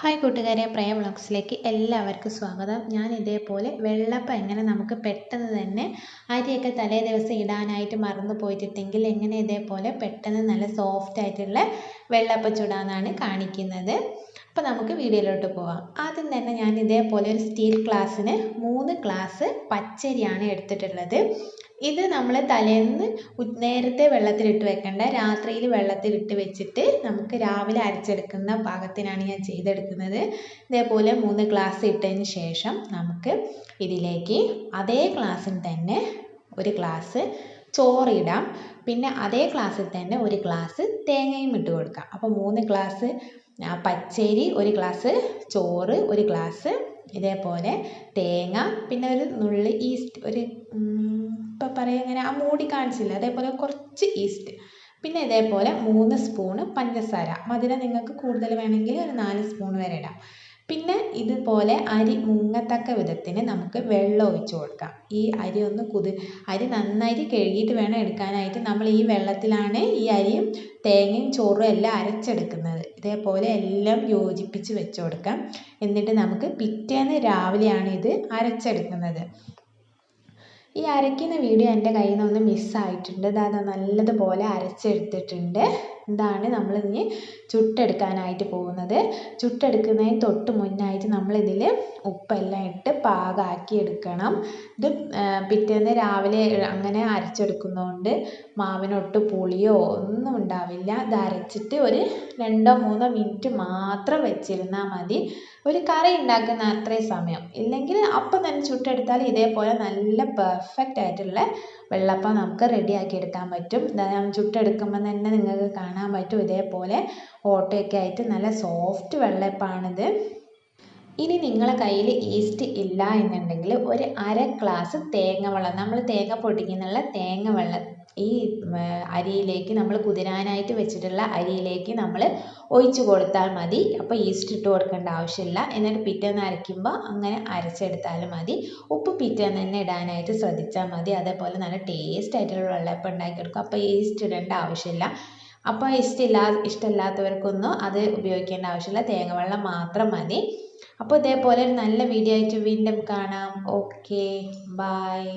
Hi കൂട്ടുകാരെ പ്രയ വ്ളോഗ്സിലേക്ക് എല്ലാവർക്കും സ്വാഗതം. ഞാൻ ഇതേപോലെ വെള്ളപ്പം എങ്ങനെ നമുക്ക് പെട്ടെന്ന് തന്നെ അരിയൊക്കെ തലേ ദിവസം ഇടാനായിട്ട് മറന്നു പോയിട്ടുണ്ടെങ്കിൽ എങ്ങനെ ഇതേപോലെ പെട്ടെന്ന് നല്ല സോഫ്റ്റ് ആയിട്ടുള്ള വെള്ളപ്പം ചുടാന്നാണ് കാണിക്കുന്നത്. അപ്പോൾ നമുക്ക് വീഡിയോയിലോട്ട് പോവാം. ആദ്യം തന്നെ ഞാൻ ഇതേപോലെ ഒരു സ്റ്റീൽ ഗ്ലാസ്സിന് മൂന്ന് ഗ്ലാസ് പച്ചരിയാണ് എടുത്തിട്ടുള്ളത്. ഇത് നമ്മൾ തലേന്ന് നേരത്തെ വെള്ളത്തിലിട്ട് വെക്കണ്ട രാത്രിയിൽ വെള്ളത്തിലിട്ട് വെച്ചിട്ട് നമുക്ക് രാവിലെ അരച്ചെടുക്കുന്ന പാകത്തിനാണ് ഞാൻ ചെയ്തെടുക്കുന്നത്. ഇതേപോലെ മൂന്ന് ഗ്ലാസ് ഇട്ടതിന് ശേഷം നമുക്ക് ഇതിലേക്ക് അതേ ഗ്ലാസ്സിൽ തന്നെ ഒരു ഗ്ലാസ് ചോറിടാം. പിന്നെ അതേ ക്ലാസ്സിൽ തന്നെ ഒരു ഗ്ലാസ് തേങ്ങയും ഇട്ട് കൊടുക്കാം. അപ്പോൾ മൂന്ന് ഗ്ലാസ് പച്ചരി ഒരു ഗ്ലാസ് ചോറ് ഒരു ഗ്ലാസ് ഇതേപോലെ തേങ്ങ പിന്നെ ഒരു നുള്ളി ഈസ്റ്റ് ഒരു ഇപ്പം പറയുക ഇങ്ങനെ ആ മൂടി കാണിച്ചില്ല? അതേപോലെ കുറച്ച് ഈസ്റ്റ് പിന്നെ ഇതേപോലെ മൂന്ന് സ്പൂണ് പഞ്ചസാര. മധുരം നിങ്ങൾക്ക് കൂടുതൽ വേണമെങ്കിൽ ഒരു നാല് സ്പൂൺ വരെ ഇടാം. പിന്നെ ഇതുപോലെ അരി മുങ്ങത്തക്ക വിധത്തിന് നമുക്ക് വെള്ളം ഒഴിച്ച് കൊടുക്കാം. ഈ അരി ഒന്ന് കുതി അരി നന്നായിട്ട് കഴുകിയിട്ട് വേണം എടുക്കാനായിട്ട്. നമ്മൾ ഈ വെള്ളത്തിലാണ് ഈ അരിയും തേങ്ങയും ചോറും എല്ലാം അരച്ചെടുക്കുന്നത്. ഇതേപോലെ എല്ലാം യോജിപ്പിച്ച് വെച്ച് കൊടുക്കാം. എന്നിട്ട് നമുക്ക് പിറ്റേന്ന് രാവിലെയാണ് ഇത് അരച്ചെടുക്കുന്നത്. ഈ അരയ്ക്കുന്ന വീഡിയോ എന്റെ കയ്യിൽ നിന്ന് ഒന്ന് മിസ്സായിട്ടുണ്ട്. ഇതാ നല്ലതുപോലെ അരച്ചെടുത്തിട്ടുണ്ട്. ഇതാണ് നമ്മൾ ഇനി ചുട്ടെടുക്കാനായിട്ട് പോകുന്നത്. ചുട്ടെടുക്കുന്നതിന് തൊട്ട് മുന്നായിട്ട് നമ്മളിതിൽ ഉപ്പെല്ലാം ഇട്ട് പാകമാക്കി എടുക്കണം. ഇത് പിറ്റേന്ന് രാവിലെ അങ്ങനെ അരച്ചെടുക്കുന്നതുകൊണ്ട് മാവിനൊട്ട് പുളിയോ ഒന്നും ഉണ്ടാവില്ല. ഇത് അരച്ചിട്ട് ഒരു രണ്ടോ മൂന്നോ മിനിറ്റ് മാത്രം വെച്ചിരുന്നാൽ മതി. ഒരു കറി ഉണ്ടാക്കുന്ന അത്രയും സമയം. ഇല്ലെങ്കിൽ അപ്പം തന്നെ ചുട്ടെടുത്താൽ ഇതേപോലെ നല്ല പെർഫെക്റ്റ് ആയിട്ടുള്ള വെള്ളപ്പം നമുക്ക് റെഡിയാക്കി എടുക്കാൻ പറ്റും. ഞാൻ ചുട്ടെടുക്കുമ്പോൾ തന്നെ നിങ്ങൾക്ക് കാണാൻ പറ്റും ഇതേപോലെ ഓട്ടയൊക്കെ ആയിട്ട് നല്ല സോഫ്റ്റ് വെള്ളയപ്പമാണിത് ഇനി നിങ്ങളെ കയ്യിൽ ഈസ്റ്റ് ഇല്ല എന്നുണ്ടെങ്കിൽ ഒരു അര ഗ്ലാസ് തേങ്ങ വെള്ളം. നമ്മൾ തേങ്ങ പൊടിക്കുന്നുള്ള തേങ്ങ വെള്ളം ഈ അരിയിലേക്ക് നമ്മൾ കുതിരാനായിട്ട് വെച്ചിട്ടുള്ള അരിയിലേക്ക് നമ്മൾ ഒഴിച്ച് കൊടുത്താൽ മതി. അപ്പോൾ ഈസ്റ്റ് ഇട്ട് കൊടുക്കേണ്ട ആവശ്യമില്ല. എന്നിട്ട് പിറ്റേന്ന് അരയ്ക്കുമ്പോൾ അങ്ങനെ അരച്ചെടുത്താലും മതി. ഉപ്പ് പിറ്റേന്ന് തന്നെ ഇടാനായിട്ട് ശ്രദ്ധിച്ചാൽ മതി. അതേപോലെ നല്ല ടേസ്റ്റ് ആയിട്ടുള്ള വെള്ളയപ്പം ഉണ്ടാക്കിയെടുക്കും. അപ്പോൾ ഈസ്റ്റ് ഇടേണ്ട ആവശ്യമില്ല. അപ്പോൾ ഇഷ്ടമില്ലാ ഇഷ്ടമില്ലാത്തവർക്കൊന്നും അത് ഉപയോഗിക്കേണ്ട ആവശ്യമില്ല. തേങ്ങ വെള്ളം മാത്രം മതി. അപ്പോൾ ഇതേപോലെ ഒരു നല്ല വീഡിയോ ആയിട്ട് വീണ്ടും കാണാം. Okay bye